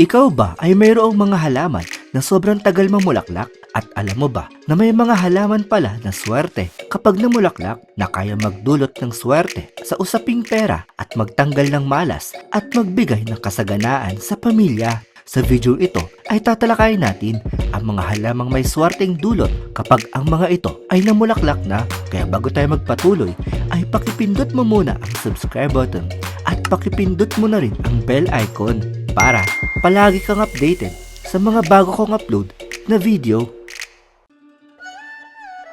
Ikaw ba ay mayroong mga halaman na sobrang tagal mamulaklak? At alam mo ba na may mga halaman pala na swerte kapag namulaklak na kaya magdulot ng swerte sa usaping pera at magtanggal ng malas at magbigay ng kasaganaan sa pamilya? Sa video ito ay tatalakayin natin ang mga halamang may swerteng dulot kapag ang mga ito ay namulaklak na. Kaya bago tayo magpatuloy ay pakipindot mo muna ang subscribe button at pakipindot mo na rin ang bell icon para palagi kang updated sa mga bago kong upload na video.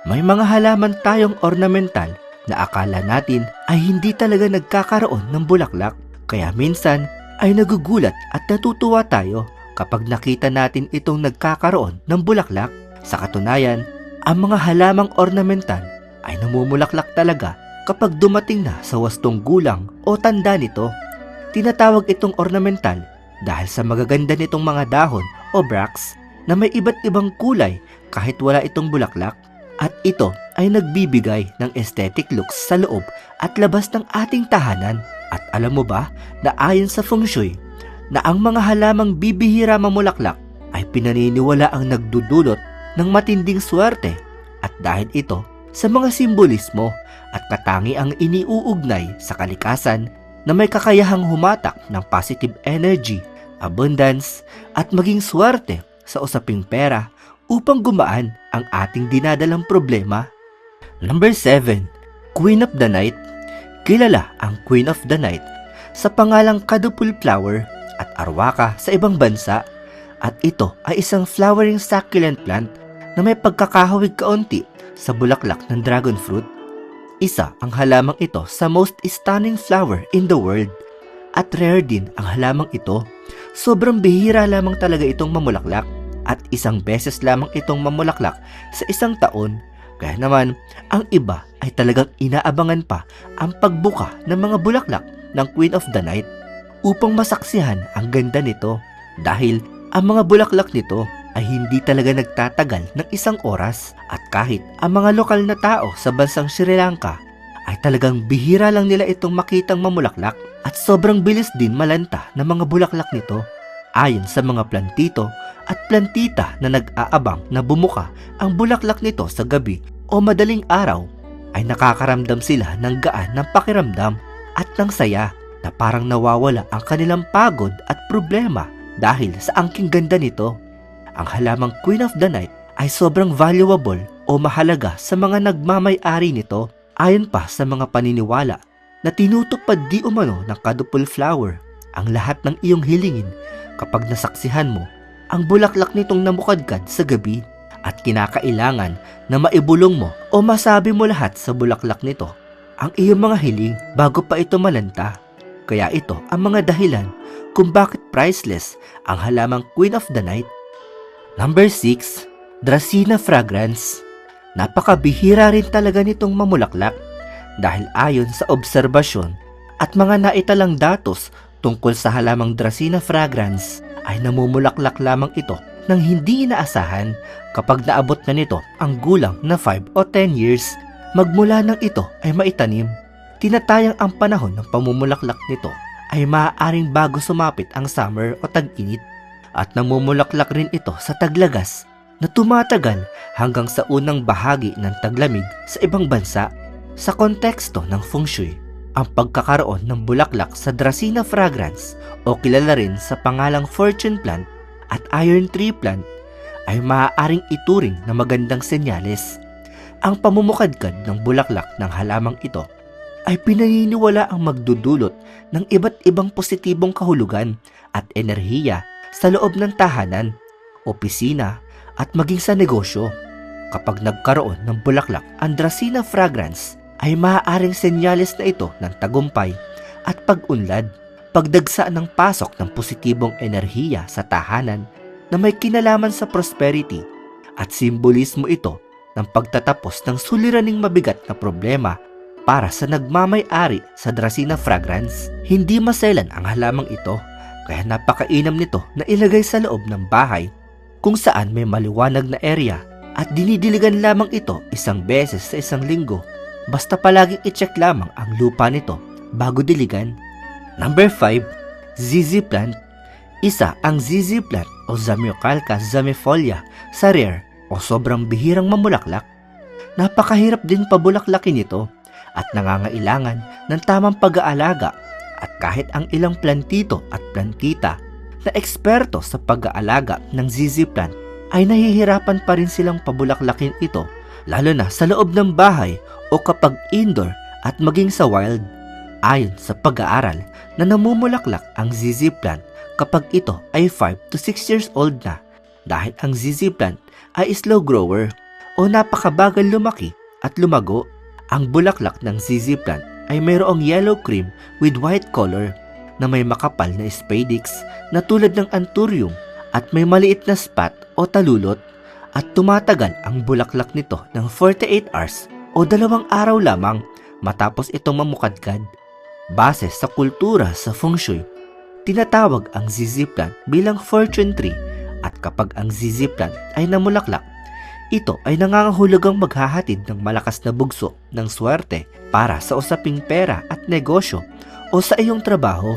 May mga halaman tayong ornamental na akala natin ay hindi talaga nagkakaroon ng bulaklak. Kaya minsan ay nagugulat at natutuwa tayo kapag nakita natin itong nagkakaroon ng bulaklak. Sa katunayan, ang mga halamang ornamental ay namumulaklak talaga kapag dumating na sa wastong gulang o tanda nito. Tinatawag itong ornamental dahil sa magaganda nitong mga dahon o bracts na may iba't ibang kulay kahit wala itong bulaklak at ito ay nagbibigay ng aesthetic looks sa loob at labas ng ating tahanan. At alam mo ba na ayon sa feng shui na ang mga halamang bibihira mamulaklak ay pinaniniwala ang nagdudulot ng matinding swerte at dahil ito sa mga simbolismo at katangi ang iniuugnay sa kalikasan na may kakayahang humatak ng positive energy, abundance at maging swerte sa usaping pera upang gumaan ang ating dinadalang problema. Number 7. Queen of the Night Kilala ang Queen of the Night sa pangalang Kadupul Flower at Arwaka sa ibang bansa at ito ay isang flowering succulent plant na may pagkakahawig kaunti sa bulaklak ng dragon fruit. Isa ang halamang ito sa most stunning flower in the world at rare din ang halamang ito. Sobrang bihira lamang talaga itong mamulaklak at isang beses lamang itong mamulaklak sa isang taon. Kaya naman, ang iba ay talagang inaabangan pa ang pagbuka ng mga bulaklak ng Queen of the Night upang masaksihan ang ganda nito dahil ang mga bulaklak nito ay hindi talaga nagtatagal ng isang oras at kahit ang mga lokal na tao sa bansang Sri Lanka ay talagang bihira lang nila itong makitang mamulaklak at sobrang bilis din malanta ng mga bulaklak nito ayon sa mga plantito at plantita na nag-aabang na bumuka ang bulaklak nito sa gabi o madaling araw ay nakakaramdam sila ng gaan ng pakiramdam at ng saya na parang nawawala ang kanilang pagod at problema dahil sa angking ganda nito. Ang halamang Queen of the Night ay sobrang valuable o mahalaga sa mga nagmamay-ari nito ayon pa sa mga paniniwala na tinutupad di umano ng kadupol flower ang lahat ng iyong hilingin kapag nasaksihan mo ang bulaklak nitong namukadkad sa gabi at kinakailangan na maibulong mo o masabi mo lahat sa bulaklak nito ang iyong mga hiling bago pa ito malanta. Kaya ito ang mga dahilan kung bakit priceless ang halamang Queen of the Night. Number 6, Dracena Fragrance. Napakabihira rin talaga nitong mamulaklak dahil ayon sa obserbasyon at mga naitalang datos tungkol sa halamang Dracena Fragrance ay namumulaklak lamang ito nang hindi inaasahan kapag naabot na nito ang gulang na 5 o 10 years magmula nang ito ay maitanim. Tinatayang ang panahon ng pamumulaklak nito ay maaaring bago sumapit ang summer o tag-init at namumulaklak rin ito sa taglagas na tumatagal hanggang sa unang bahagi ng taglamig sa ibang bansa sa konteksto ng feng shui. Ang pagkakaroon ng bulaklak sa Dracena fragrance o kilala rin sa pangalang fortune plant at iron tree plant ay maaaring ituring na magandang senyales. Ang pamumukadkad ng bulaklak ng halamang ito ay pinaniniwala ang magdudulot ng iba't ibang positibong kahulugan at enerhiya sa loob ng tahanan, opisina at maging sa negosyo. Kapag nagkaroon ng bulaklak ang Dracena fragrance ay maaaring senyales na ito ng tagumpay at pag-unlad, pagdagsa ng pasok ng positibong enerhiya sa tahanan na may kinalaman sa prosperity at simbolismo ito ng pagtatapos ng suliraning mabigat na problema para sa nagmamay-ari sa Dracena fragrance. Hindi maselan ang halamang ito kaya napakainam nito na ilagay sa loob ng bahay kung saan may maliwanag na area at dinidiligan lamang ito isang beses sa isang linggo. Basta palaging i-check lamang ang lupa nito bago diligan. Number 5, ZZ plant. Isa ang ZZ plant o Zamioculca zamifolia sa rare o sobrang bihirang mamulaklak. Napakahirap din pabulaklakin ito at nangangailangan ng tamang pag-aalaga at kahit ang ilang plantito at plantita na eksperto sa pag-aalaga ng ZZ plant ay nahihirapan pa rin silang pabulaklakin ito lalo na sa loob ng bahay o kapag indoor at maging sa wild. Ayon sa pag-aaral na namumulaklak ang ZZ plant kapag ito ay 5 to 6 years old na dahil ang ZZ plant ay slow grower o napakabagal lumaki at lumago. Ang bulaklak ng ZZ plant ay mayroong yellow cream with white color na may makapal na spadix na tulad ng anthurium at may maliit na spot o talulot at tumatagal ang bulaklak nito ng 48 hours o dalawang araw lamang matapos itong mamukadkad. Base sa kultura sa feng shui, tinatawag ang ZZ plant bilang fortune tree at kapag ang ZZ plant ay namulaklak, ito ay nangangahulugang maghahatid ng malakas na bugso ng swerte para sa usaping pera at negosyo o sa iyong trabaho.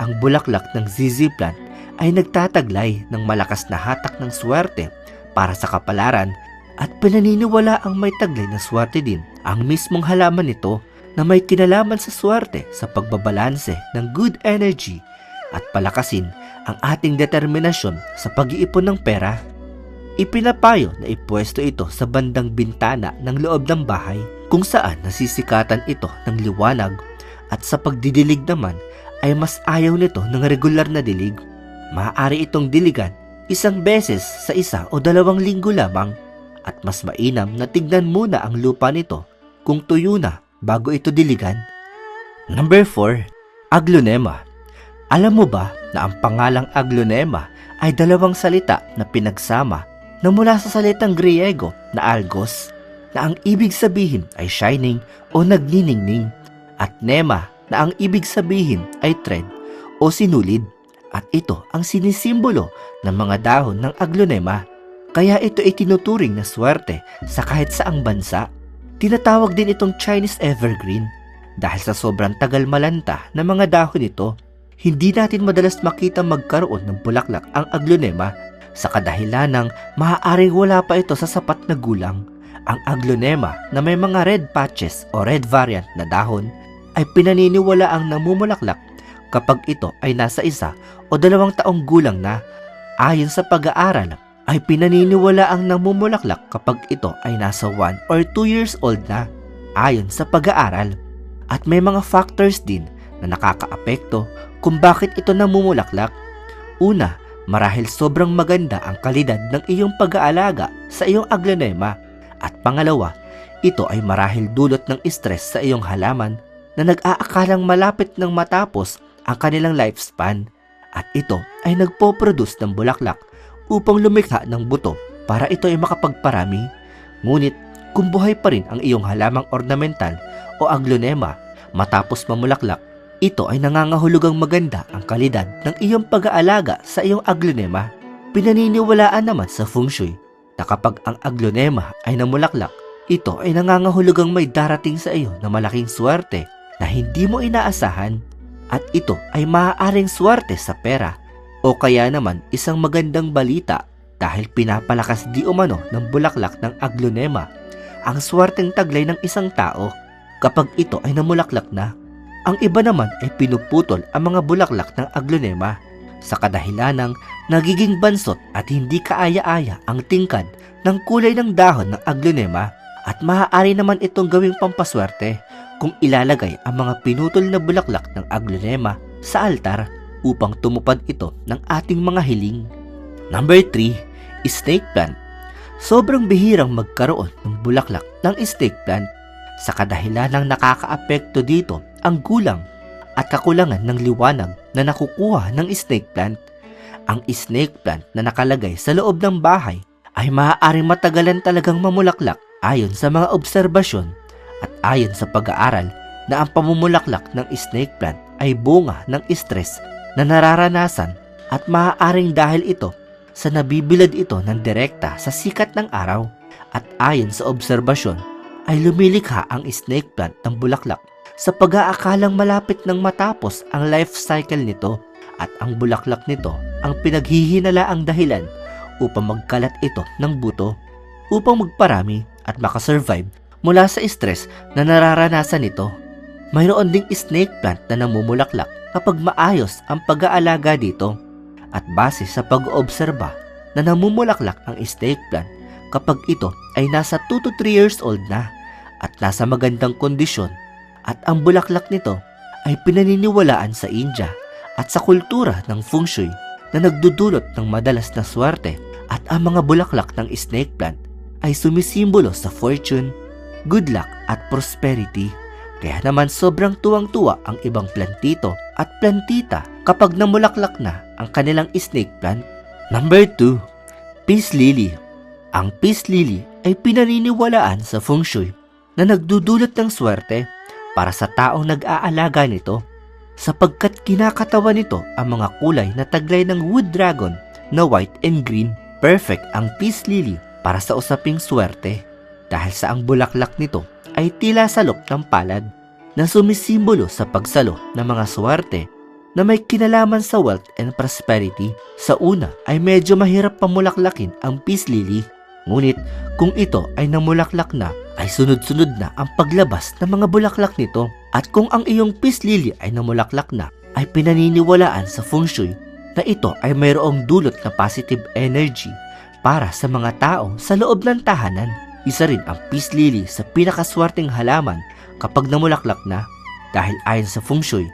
Ang bulaklak ng ZZ plant ay nagtataglay ng malakas na hatak ng swerte para sa kapalaran at pinaniniwala ang may taglay na swerte din ang mismong halaman nito na may kinalaman sa swerte sa pagbabalanse ng good energy at palakasin ang ating determinasyon sa pag-iipon ng pera. Ipinapayo na ipwesto ito sa bandang bintana ng loob ng bahay kung saan nasisikatan ito ng liwanag at sa pagdidilig naman ay mas ayaw nito ng regular na dilig. Maaari itong diligan isang beses sa isa o dalawang linggo lamang at mas mainam na tignan muna ang lupa nito kung tuyo na bago ito diligan. Number 4. Aglonema Alam mo ba na ang pangalang aglonema ay dalawang salita na pinagsama na mula sa salitang Griego na algos na ang ibig sabihin ay shining o nagniningning at nema na ang ibig sabihin ay thread o sinulid at ito ang sinisimbolo ng mga dahon ng aglonema kaya ito ay tinuturing na swerte sa kahit saang bansa. Tinatawag din itong Chinese evergreen dahil sa sobrang tagal malanta ng mga dahon nito. Hindi natin madalas makita magkaroon ng bulaklak ang aglonema sa kadahilan ng maaaring wala pa ito sa sapat na gulang. Ang aglonema na may mga red patches o red variant na dahon ay pinaniniwala ang namumulaklak kapag ito ay nasa isa o dalawang taong gulang na. Ayon sa pag-aaral, ay pinaniniwala ang namumulaklak kapag ito ay nasa 1 or 2 years old na ayon sa pag-aaral. At may mga factors din na nakakaapekto kung bakit ito namumulaklak. Una, marahil sobrang maganda ang kalidad ng iyong pag-aalaga sa iyong aglonema. At pangalawa, ito ay marahil dulot ng stress sa iyong halaman na nag-aakalang malapit ng matapos ang kanilang lifespan. At ito ay nagpo-produce ng bulaklak upang lumikha ng buto para ito ay makapagparami. Ngunit kung buhay pa rin ang iyong halamang ornamental o aglonema matapos mamulaklak, ito ay nangangahulugang maganda ang kalidad ng iyong pag-aalaga sa iyong aglonema. Pinaniniwalaan naman sa feng shui na kapag ang aglonema ay namulaklak, ito ay nangangahulugang may darating sa iyo na malaking swerte na hindi mo inaasahan at ito ay maaaring swerte sa pera o kaya naman isang magandang balita dahil pinapalakas di umano ng bulaklak ng aglonema ang swerteng taglay ng isang tao kapag ito ay namulaklak na. Ang iba naman ay pinuputol ang mga bulaklak ng aglonema sa kadahilanang nagiging bansot at hindi kaaya-aya ang tingkad ng kulay ng dahon ng aglonema at maaari naman itong gawing pampaswerte kung ilalagay ang mga pinutol na bulaklak ng aglonema sa altar upang tumupad ito ng ating mga hiling. Number 3, snake plant. Sobrang bihirang magkaroon ng bulaklak ng snake plant sa kadahilan ng nakakaapekto dito ang gulang at kakulangan ng liwanag na nakukuha ng snake plant. Ang snake plant na nakalagay sa loob ng bahay ay maaaring matagalan talagang mamulaklak ayon sa mga obserbasyon at ayon sa pag-aaral na ang pamumulaklak ng snake plant ay bunga ng stress na nararanasan at maaaring dahil ito sa nabibilad ito ng direkta sa sikat ng araw at ayon sa obserbasyon ay lumilikha ang snake plant ng bulaklak sa pag-aakalang malapit ng matapos ang life cycle nito at ang bulaklak nito ang pinaghihinalaang dahilan upang magkalat ito ng buto upang magparami at makasurvive mula sa stress na nararanasan nito. Mayroon ding snake plant na namumulaklak kapag maayos ang pag-aalaga dito at base sa pag-oobserba na namumulaklak ang snake plant kapag ito ay nasa 2 to 3 years old na at nasa magandang kondisyon at ang bulaklak nito ay pinaniniwalaan sa India at sa kultura ng feng shui na nagdudulot ng madalas na swerte at ang mga bulaklak ng snake plant ay sumisimbolo sa fortune, good luck at prosperity. Kaya naman sobrang tuwang-tuwa ang ibang plantito at plantita kapag namulaklak na ang kanilang snake plant. Number 2. Peace Lily Ang peace lily ay pinaniniwalaan sa feng shui na nagdudulot ng swerte para sa taong nag-aalaga nito sapagkat kinakatawan nito ang mga kulay na taglay ng wood dragon na white and green. Perfect ang peace lily para sa usaping swerte dahil sa ang bulaklak nito ay tila salop ng palad na sumisimbolo sa pagsalo ng mga swerte na may kinalaman sa wealth and prosperity. Sa una ay medyo mahirap pamulaklakin ang peace lily. Ngunit kung ito ay namulaklak na, ay sunod-sunod na ang paglabas ng mga bulaklak nito. At kung ang iyong peace lily ay namulaklak na, ay pinaniniwalaan sa feng shui na ito ay mayroong dulot na positive energy para sa mga tao sa loob ng tahanan. Isa rin ang peace lily sa pinakaswerteng halaman kapag namulaklak na dahil ayon sa feng shui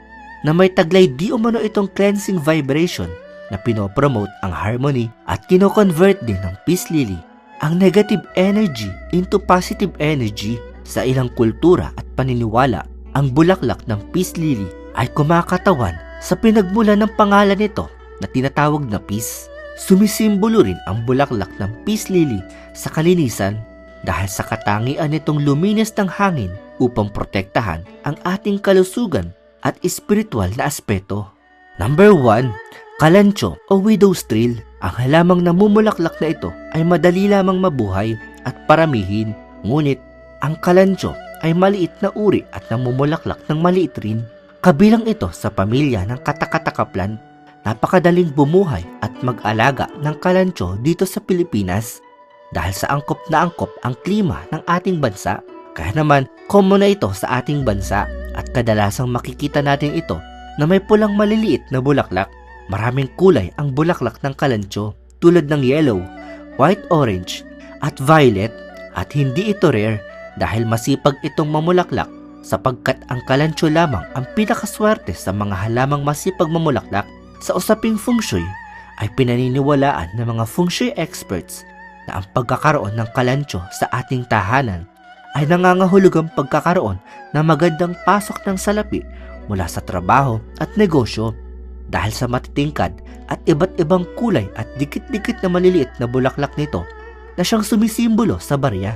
na may taglay di umano itong cleansing vibration na pinopromote ang harmony at kino-convert din ng peace lily ang negative energy into positive energy sa ilang kultura at paniniwala. Ang bulaklak ng peace lily ay kumakatawan sa pinagmula ng pangalan nito na tinatawag na peace. Sumisimbolo rin ang bulaklak ng peace lily sa kalinisan dahil sa katangian nitong luminis ng hangin upang protektahan ang ating kalusugan at espiritual na aspeto. Number 1, kalancho o widow's trail. Ang halamang namumulaklak na ito ay madali lamang mabuhay at paramihin. Ngunit ang kalancho ay maliit na uri at namumulaklak ng maliit rin. Kabilang ito sa pamilya ng katakataka plant. Napakadaling bumuhay at mag-alaga ng kalancho dito sa Pilipinas dahil sa angkop na angkop ang klima ng ating bansa. Kaya naman, common na ito sa ating bansa at kadalasang makikita natin ito na may pulang maliliit na bulaklak. Maraming kulay ang bulaklak ng kalancho tulad ng yellow, white orange at violet at hindi ito rare dahil masipag itong mamulaklak sapagkat ang kalancho lamang ang pinakaswerte sa mga halamang masipag mamulaklak sa usaping feng shui ay pinaniniwalaan ng mga feng shui experts na ang pagkakaroon ng kalancho sa ating tahanan ay nangangahulugang pagkakaroon ng magandang pasok ng salapi mula sa trabaho at negosyo dahil sa matitingkad at iba't ibang kulay at dikit-dikit na maliliit na bulaklak nito na siyang sumisimbolo sa barya.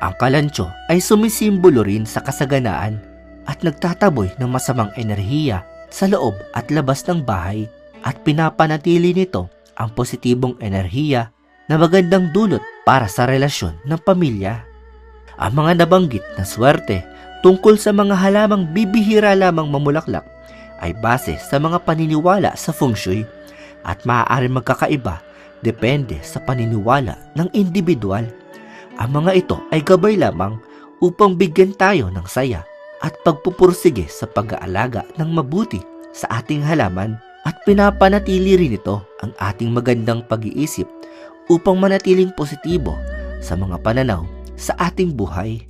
Ang kalancho ay sumisimbolo rin sa kasaganaan at nagtataboy ng masamang enerhiya sa loob at labas ng bahay at pinapanatili nito ang positibong enerhiya na magandang dulot para sa relasyon ng pamilya. Ang mga nabanggit na swerte tungkol sa mga halamang bibihira lamang mamulaklak ay base sa mga paniniwala sa feng shui at maaari magkakaiba depende sa paniniwala ng individual. Ang mga ito ay gabay lamang upang bigyan tayo ng saya at pagpupursige sa pag-aalaga ng mabuti sa ating halaman at pinapanatili rin ito ang ating magandang pag-iisip upang manatiling positibo sa mga pananaw sa ating buhay.